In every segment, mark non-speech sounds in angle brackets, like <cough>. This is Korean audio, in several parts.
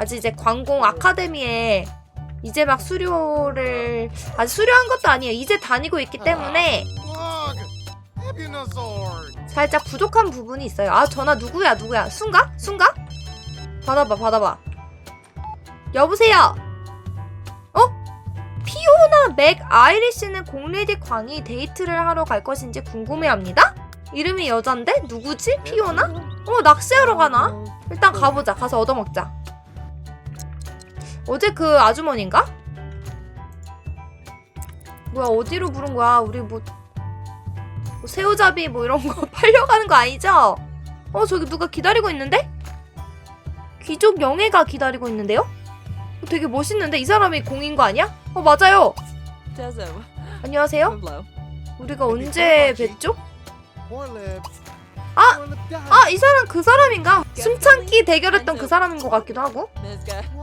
아직 이제 관공 아카데미에 이제 막 수료를 아직 수료한 것도 아니에요. 이제 다니고 있기 때문에 Look, Venusaur. 살짝 부족한 부분이 있어요. 아 전화 누구야 누구야 순가? 순가? 받아봐 받아봐. 여보세요. 어? 피오나 맥 아이리시는 공레디 광이 데이트를 하러 갈 것인지 궁금해합니다. 이름이 여잔데 누구지? 피오나? 어 낚시하러 가나? 일단 가보자. 가서 얻어먹자. 어제 그 아주머니인가? 뭐야 어디로 부른 거야? 우리 뭐, 뭐 새우잡이 뭐 이런 거 <laughs> 팔려가는 거 아니죠? 어 저기 누가 기다리고 있는데? 귀족 영예가 기다리고 있는데요? 어, 되게 멋있는데 이 사람이 공인 거 아니야? 어 맞아요. 안녕하세요. 우리가 언제 뵀죠? Lips. 아! Poor lip died. 아이 사람 그 사람인가? 숨참기 대결했던 그 사람인 것 같기도 하고.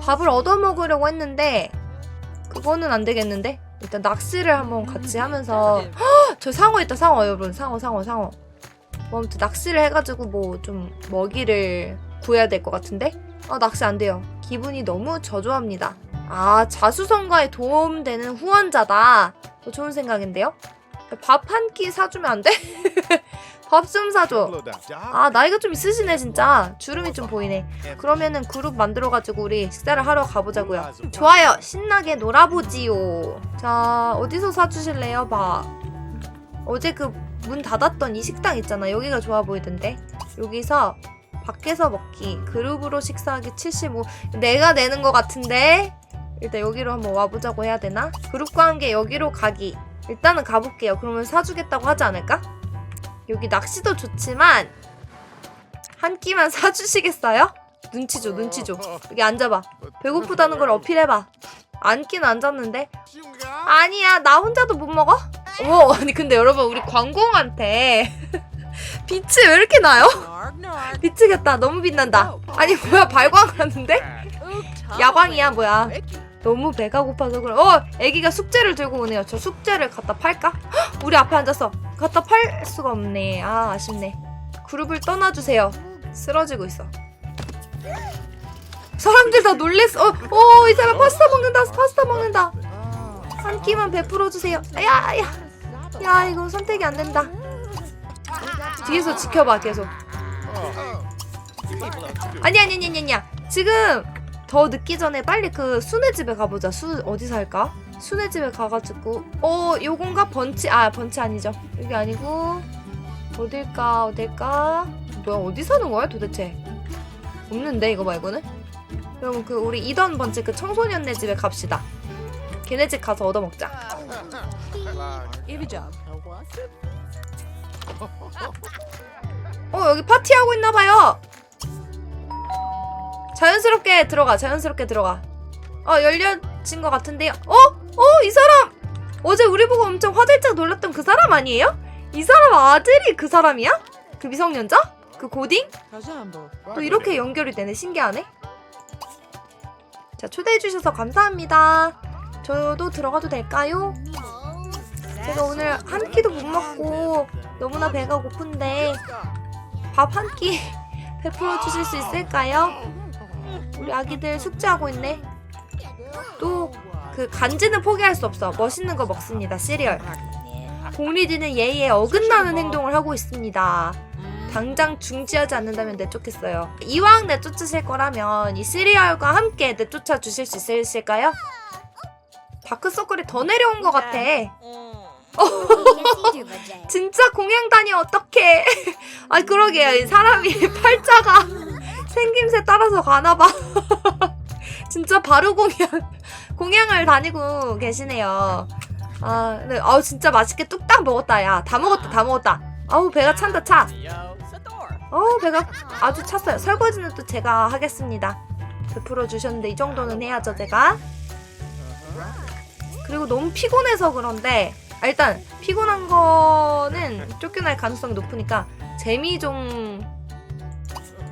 밥을 얻어 먹으려고 했는데 그거는 안 되겠는데? 일단 낚시를 한번 같이 하면서. 저 상어 있다 상어. 여러분 상어 상어 상어. 뭐 아무튼 낚시를 해가지고 뭐 좀 먹이를 구해야 될 것 같은데? 아 낚시 안 돼요. 기분이 너무 저조합니다. 아 자수성가에 도움되는 후원자다. 어, 좋은 생각인데요 밥 한 끼 사주면 안 돼? <laughs> 밥 좀 사줘. 아 나이가 좀 있으시네 진짜 주름이 좀 보이네 그러면은 그룹 만들어가지고 우리 식사를 하러 가보자고요. 좋아요. 신나게 놀아보지요. 자 어디서 사주실래요? 봐. 어제 그 문 닫았던 이 식당 있잖아. 여기가 좋아 보이던데. 여기서 밖에서 먹기. 그룹으로 식사하기 75. 내가 내는 것 같은데. 일단 여기로 한번 와보자고 해야 되나? 그룹과 함께 여기로 가기. 일단은 가볼게요. 그러면 사주겠다고 하지 않을까? 여기 낚시도 좋지만 한 끼만 <laughs> 사주시겠어요? 눈치 줘, 눈치 줘. 여기 앉아봐. 배고프다는 걸 어필해봐. 앉기는 앉았는데. 아니야, 나 혼자도 못 먹어? 어머, 아니 근데 여러분 우리 관공한테 <laughs> 빛이 왜 이렇게 나요? <laughs> 미치겠다. 너무 빛난다. 아니 뭐야 발광을 하는데? Ook 야광이야. 뭐야. 너무 배가 고파서 그래. 어, 애기가 숙제를 들고 오네요. 저 숙제를 갖다 팔까? 헉, 우리 앞에 앉았어. 갖다 팔 수가 없네. 아, 아쉽네. 그룹을 떠나주세요. 쓰러지고 있어. 사람들 다 놀랬어. 어, 어, 이 사람 파스타 먹는다. 파스타 먹는다. 한 끼만 베풀어 주세요. 야, 야, 야, 이거 선택이 안 된다. 뒤에서 지켜봐, 계속. 아니, 아니, 아니, 아니, 아니야. 지금 더 늦기 전에 빨리 그 순의 집에 가보자. 수 어디 살까? 순의 집에 가가지고 어 요건가 번치 아 번치 아니죠. 여기 아니고 어딜까 어딜까 뭐야 어디 사는 거야 도대체? 없는데 이거 말고는? 그럼 그 우리 이던 번치 그 청소년네 집에 갑시다. 걔네 집 가서 얻어 먹자. Give job. 어 여기 파티하고 있나 봐요. 자연스럽게 들어가. 자연스럽게 들어가. 어 열려진 것 같은데요. 어? 어 이 사람 어제 우리 보고 엄청 화들짝 놀랐던 그 사람 아니에요? 이 사람 아들이 그 사람이야? 그 미성년자? 그 고딩? 또 이렇게 연결이 되네. 신기하네. 자 초대해 주셔서 감사합니다. 저도 들어가도 될까요? 제가 오늘 한 끼도 못 먹고 너무나 배가 고픈데 밥 한 끼 <laughs> 베풀어 주실 수 있을까요? 우리 아기들 숙제하고 있네. 또 그 간지는 포기할 수 없어. 멋있는 거 먹습니다. 시리얼. 공리디는 예의에 어긋나는 행동을 하고 있습니다. 당장 중지하지 않는다면 내쫓겠어요. 이왕 내쫓으실 거라면 이 시리얼과 함께 내쫓아 주실 수 있으실까요? 다크서클이 더 내려온 것 같아. <laughs> 진짜 공양단이 어떡해. <laughs> 아 그러게요. 이 사람이 <laughs> 팔자가 생김새 따라서 가나봐. <laughs> 진짜 바로 공양, 공양을 다니고 계시네요. 아, 네, 아우 진짜 맛있게 뚝딱 먹었다, 야. 다 먹었다, 다 먹었다. 아우 배가 찬다, 차. 어우 배가 아주 찼어요. 설거지는 또 제가 하겠습니다. 베풀어 주셨는데 이 정도는 해야죠, 제가. 그리고 너무 피곤해서 그런데 아, 일단 피곤한 거는 쫓겨날 가능성이 높으니까 재미 좀.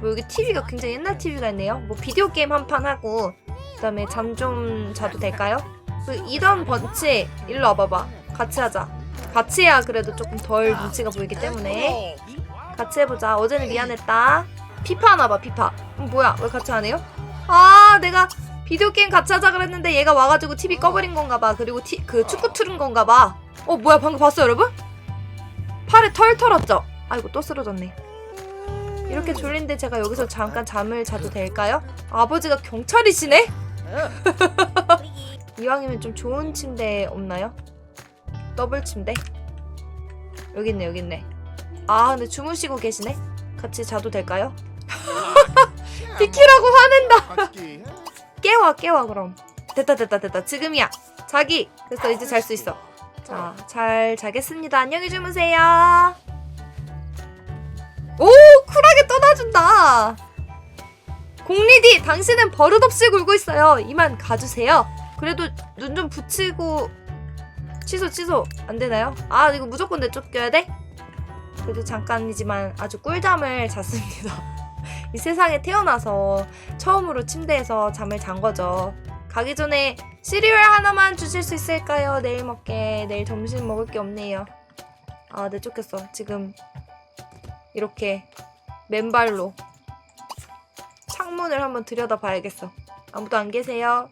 뭐 여기 TV가 굉장히 옛날 TV가 있네요. 뭐 비디오 게임 한 판 하고 그다음에 잠 좀 자도 될까요? 그 이던 번치 일로 와봐봐. 같이 하자. 같이 해야 그래도 조금 덜 눈치가 보이기 때문에 같이 해보자. 어제는 미안했다. 피파 하나 봐, 피파. 음, 뭐야? 왜 같이 안 해요? 아 내가 비디오 게임 같이 하자 그랬는데 얘가 와가지고 TV 꺼버린 건가 봐. 그리고 티, 그 축구 틀은 건가 봐. 어 뭐야 방금 봤어요 여러분? 팔에 털 털었죠? 아이고 또 쓰러졌네. 이렇게 졸린데 제가 여기서 잠깐 잠을 자도 될까요? 아버지가 경찰이시네? <laughs> 이왕이면 좀 좋은 침대 없나요? 더블 침대? 여기 있네 여기 있네. 아 근데 주무시고 계시네? 같이 자도 될까요? <laughs> 비키라고 화낸다. <laughs> 깨워 깨워 그럼 됐다 됐다 됐다 지금이야 자기 됐어 이제 잘 수 있어 자 잘 자겠습니다 안녕히 주무세요 오 쿨하게 떠나준다 공리디 당신은 버릇없이 굴고 있어요 이만 가주세요 그래도 눈 좀 붙이고 취소 취소 안 되나요? 아 이거 무조건 내쫓겨야 돼? 그래도 잠깐이지만 아주 꿀잠을 <laughs> 잤습니다 이 세상에 태어나서 처음으로 침대에서 잠을 잔 거죠. 가기 전에 시리얼 하나만 주실 수 있을까요? 내일 먹게. 내일 점심 먹을 게 없네요. 아, 내 쫓겼어. 지금 이렇게 맨발로 창문을 한번 들여다 봐야겠어. 아무도 안 계세요.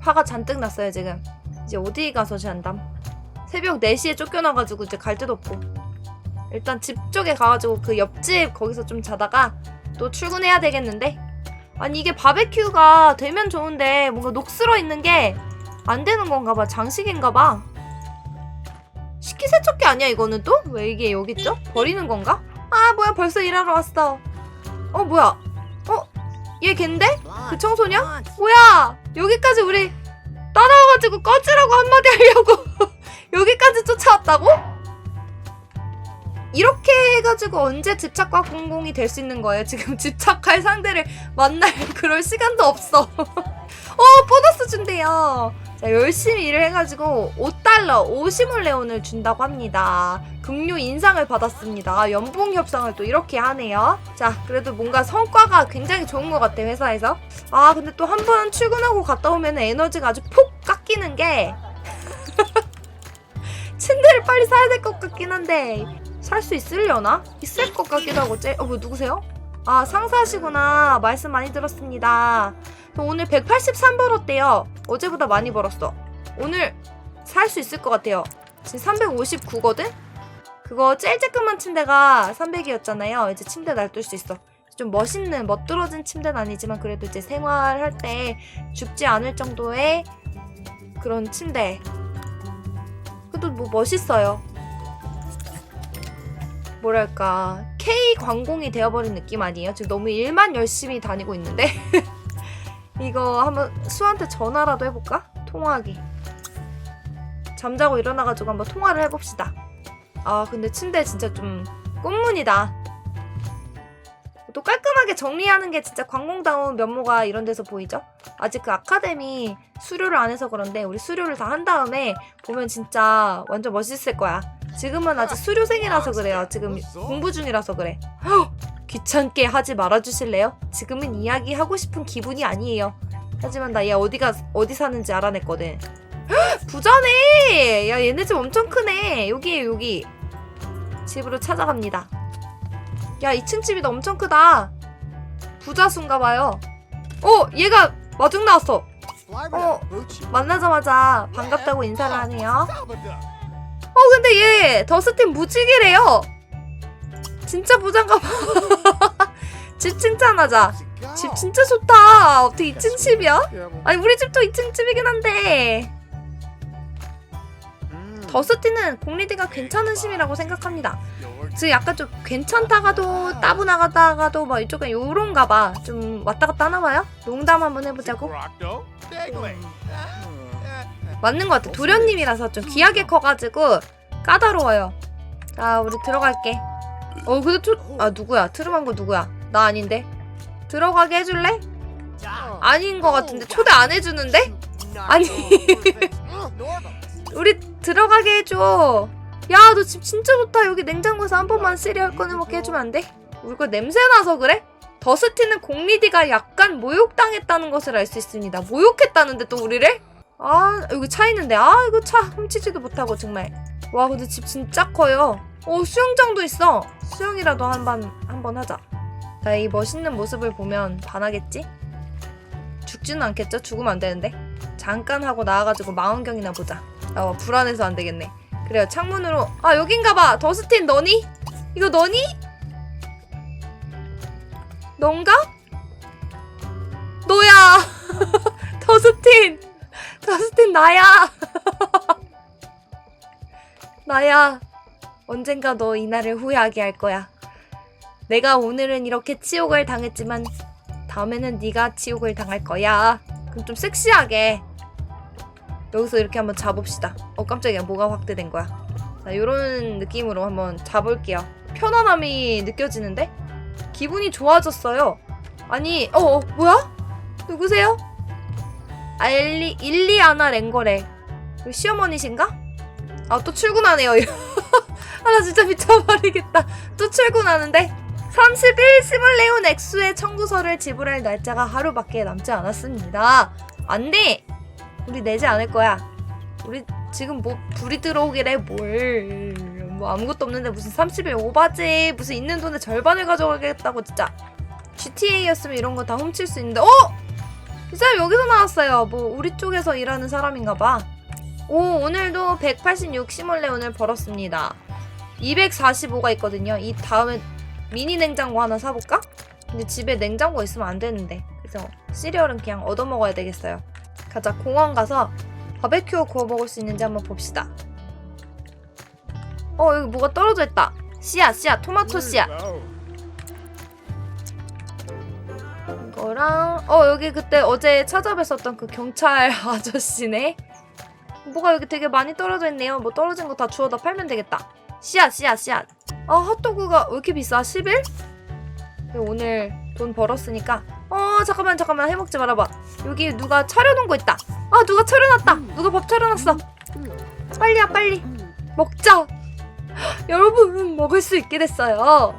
화가 잔뜩 났어요, 지금. 이제 어디 가서 잔담? 새벽 4시에 쫓겨나가지고 이제 갈 데도 없고. 일단 집 쪽에 가가지고 그 옆집 거기서 좀 자다가 또 출근해야 되겠는데? 아니 이게 바베큐가 되면 좋은데 뭔가 녹슬어 있는 게 안 되는 건가 봐. 장식인가 봐. 식기세척기 아니야 이거는 또? 왜 이게 여기 있죠? 버리는 건가? 아 뭐야 벌써 일하러 왔어. 어 뭐야? 어? 얘 걘데? 그 청소년? 뭐야? 여기까지 우리 따라와가지고 꺼지라고 한마디 하려고 <laughs> 여기까지 쫓아왔다고? 이렇게 해가지고 언제 집착과 공공이 될 수 있는 거예요? 지금 <laughs> 집착할 상대를 만날 그럴 시간도 없어. <laughs> 어, 보너스 준대요. 자, 열심히 일을 해가지고 5달러, 50몰레온을 준다고 합니다. 급료 인상을 받았습니다. 연봉 협상을 또 이렇게 하네요. 자, 그래도 뭔가 성과가 굉장히 좋은 것 같아, 회사에서. 아, 근데 또 한 번 출근하고 갔다 오면 에너지가 아주 폭 깎이는 게. <laughs> 침대를 빨리 사야 될 것 같긴 한데, 살 수 있으려나? 있을 것 같기도 하고 쟤, 어, 뭐 누구세요? 아 상사시구나. 말씀 많이 들었습니다. 저 오늘 183 벌었대요? 어제보다 많이 벌었어. 오늘 살 수 있을 것 같아요. 지금 359거든? 그거 제일 쬐끄만 침대가 300이었잖아요. 이제 침대 놔둘 수 있어. 좀 멋있는 멋들어진 침대는 아니지만 그래도 이제 생활할 때 죽지 않을 정도의 그런 침대. 그래도 뭐 멋있어요 뭐랄까 K 관공이 되어버린 느낌 아니에요? 지금 너무 일만 열심히 다니고 있는데 <laughs> 이거 한번 수한테 전화라도 해볼까? 통화하기 잠자고 일어나가지고 한번 통화를 해봅시다 아 근데 침대 진짜 좀 꽃무늬다 또 깔끔하게 정리하는 게 진짜 관공다운 면모가 이런 데서 보이죠? 아직 그 아카데미 수료를 안 해서 그런데 우리 수료를 다 한 다음에 보면 진짜 완전 멋있을 거야 지금은 아직 수료생이라서 그래요. 지금 공부 중이라서 그래. 헉! 귀찮게 하지 말아 주실래요? 지금은 이야기하고 싶은 기분이 아니에요. 하지만 나 얘 어디가 어디 사는지 알아냈거든. 헉! 부자네. 야 얘네 집 엄청 크네. 여기에 여기. 집으로 찾아갑니다. 야 2층 집이 엄청 크다. 부자순가 봐요. 어 얘가 마중 나왔어. 어 만나자마자 반갑다고 인사를 하네요. 어 근데 얘 더스틴 무지개래요. 진짜 부자인가 봐. <laughs> 집 칭찬하자. 집 진짜 좋다. 어떻게 2층 집이야? 아니 우리 집도 2층 집이긴 한데 더스틴은 공리드가 괜찮은 심이라고 생각합니다. 지금 약간 좀 괜찮다가도 따분하다가도 막 이쪽은 요런가 봐. 좀 왔다 갔다 하나 봐요? 농담 한번 해보자고. 맞는 것 같아. 도련님이라서 좀 귀하게 커가지고 까다로워요. 자, 우리 들어갈게. 어, 근데 트, 아 누구야? 트름한 거 누구야? 나 아닌데. 들어가게 해줄래? 아닌 것 같은데 초대 안 해주는데? 아니. <laughs> 우리 들어가게 해줘. 야, 너 집 진짜 좋다. 여기 냉장고에서 한 번만 시리얼 꺼내 먹게 해주면 안 돼? 우리 거 냄새 나서 그래? 더스티는 공리디가 약간 모욕당했다는 것을 알 수 있습니다. 모욕했다는데 또 우리를? 아 여기 차 있는데 아 이거 차 훔치지도 못하고 정말 와 근데 집 진짜 커요 어 수영장도 있어 수영이라도 한번 한번 하자 자, 이 멋있는 모습을 보면 반하겠지? 죽지는 않겠죠? 죽으면 안 되는데. 잠깐 하고 나와가지고 망원경이나 보자. 아, 불안해서 안 되겠네. 그래요, 창문으로. 아, 여긴가 봐. 더스틴 너니? 이거 너니? 넌가? 너야! <laughs> 더스틴! 더스틴 나야! <laughs> 나야. 언젠가 너 이날을 후회하게 할 거야. 내가 오늘은 이렇게 치욕을 당했지만 다음에는 네가 치욕을 당할 거야. 그럼 좀 섹시하게 여기서 이렇게 한번 잡읍시다. 어 깜짝이야 뭐가 확대된 거야. 자 이런 느낌으로 한번 잡을게요. 편안함이 느껴지는데 기분이 좋아졌어요. 아니 어, 어 뭐야? 누구세요? 아 일리 일리아나 랭거래. 그 시어머니신가? 아 또 출근하네요. <laughs> 아 나 진짜 미쳐버리겠다. 또 출근하는데 30일 스물레온 액수의 청구서를 지불할 날짜가 하루밖에 남지 않았습니다. 안 돼! 우리 내지 않을 거야. 우리 지금 뭐 불이 들어오기래 뭘. 뭐 아무것도 없는데 무슨 30일 오바지. 무슨 있는 돈의 절반을 가져가겠다고 진짜. GTA였으면 이런 거 다 훔칠 수 있는데 어? 이 사람 여기서 나왔어요. 뭐 우리 쪽에서 일하는 사람인가 봐. 오 오늘도 186 시몰레온을 벌었습니다. 245가 있거든요. 이 다음에 미니 냉장고 하나 사볼까? 근데 집에 냉장고 있으면 안 되는데. 그래서 시리얼은 그냥 얻어 먹어야 되겠어요. 가자, 공원 가서 바베큐 구워 먹을 수 있는지 한번 봅시다. 어, 여기 뭐가 떨어져 있다. 씨앗, 씨앗, 토마토 씨앗. 거랑, 어, 여기 그때 어제 찾아뵀었던 그 경찰 <laughs> 아저씨네. 뭐가 여기 되게 많이 떨어져 있네요. 뭐 떨어진 거 다 주워다 팔면 되겠다. 씨앗, 씨앗, 씨앗. 아 핫도그가 왜 이렇게 비싸? 11? 오늘 돈 벌었으니까 어 잠깐만 잠깐만 해먹지 말아봐 여기 누가 차려놓은 거 있다 아 누가 차려놨다 누가 밥 차려놨어 빨리야 빨리 먹자 <gasps> 여러분 먹을 수 있게 됐어요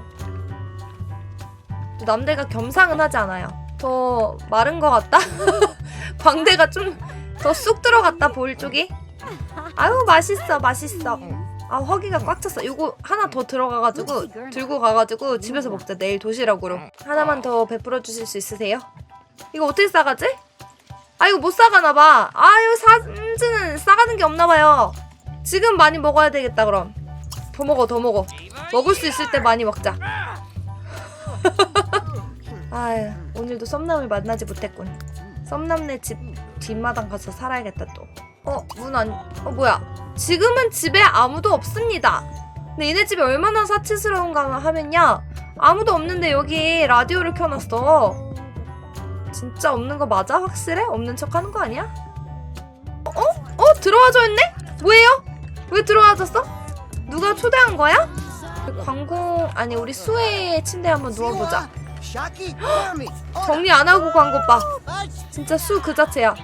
남들과 겸상은 하지 않아요 더 마른 거 같다? <laughs> 광대가 좀 더 쑥 들어갔다 볼 쪽이 아유 맛있어 맛있어 아 허기가 꽉 찼어. 이거 하나 더 들어가가지고 들고 가가지고 집에서 먹자. 내일 도시락으로 하나만 더 베풀어 주실 수 있으세요? 이거 어떻게 싸가지? 아 이거 못 싸가나 봐. 아유 사진은 싸가는 게 없나 봐요. 지금 많이 먹어야 되겠다 그럼. 더 먹어 더 먹어. 먹을 수 있을 때 많이 먹자. <laughs> 아유 오늘도 썸남을 만나지 못했군. 썸남네 집 뒷마당 가서 살아야겠다 또. 어 문 안. 어 뭐야? 지금은 집에 아무도 없습니다. 근데 얘네 집이 얼마나 사치스러운가 하면요. 아무도 없는데 여기 라디오를 켜놨어. 진짜 없는 거 맞아? 확실해? 없는 척 하는 거 아니야? 어? 어? 들어와져 있네? 뭐예요? 왜 들어와졌어? 누가 초대한 거야? 광고 아니 우리 수혜 침대에 한번 누워보자. 정리 안 하고 광고 봐. 진짜 수 그 자체야.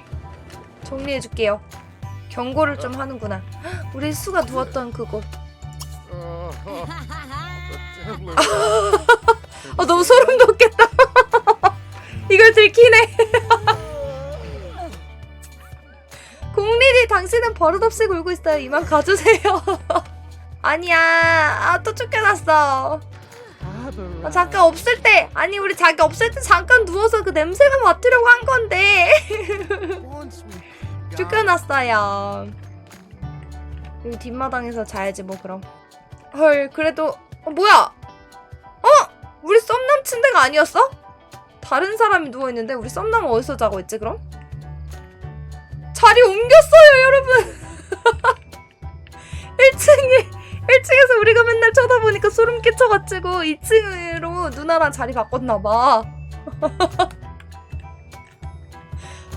정리해 줄게요. 경고를 좀 하는구나. 헉, 우리 수가 누웠던 그곳. 아 <laughs> 너무 소름 돋겠다. <laughs> 이걸 들키네. <laughs> 공리디 당신은 버릇없이 굴고 있어요. 이만 가주세요. 아니야. 아 또 쫓겨났어. 아, 잠깐 없을 때 아니 우리 자기 없을 때 잠깐 누워서 그 냄새만 맡으려고 한 건데 <laughs> 쫓겨났어요. 여기 뒷마당에서 자야지 뭐 그럼. 헐 그래도 어, 뭐야? 어? 우리 썸남 침대가 아니었어? 다른 사람이 누워 있는데 우리 썸남은 어디서 자고 있지 그럼? 자리 옮겼어요 여러분. <laughs> 1층에 1층에서 우리가 맨날 쳐다보니까 소름 끼쳐가지고 2층으로 누나랑 자리 바꿨나봐. <laughs>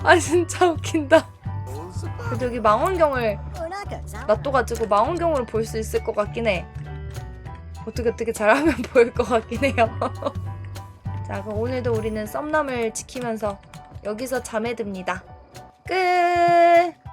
아 진짜 웃긴다. 그래도 여기 망원경을 놔둬가지고 망원경으로 볼 수 있을 것 같긴 해. 어떻게 어떻게 잘하면 <laughs> 보일 것 같긴 해요. <laughs> 자 그럼 오늘도 우리는 썸남을 지키면서 여기서 잠에 듭니다. 끝.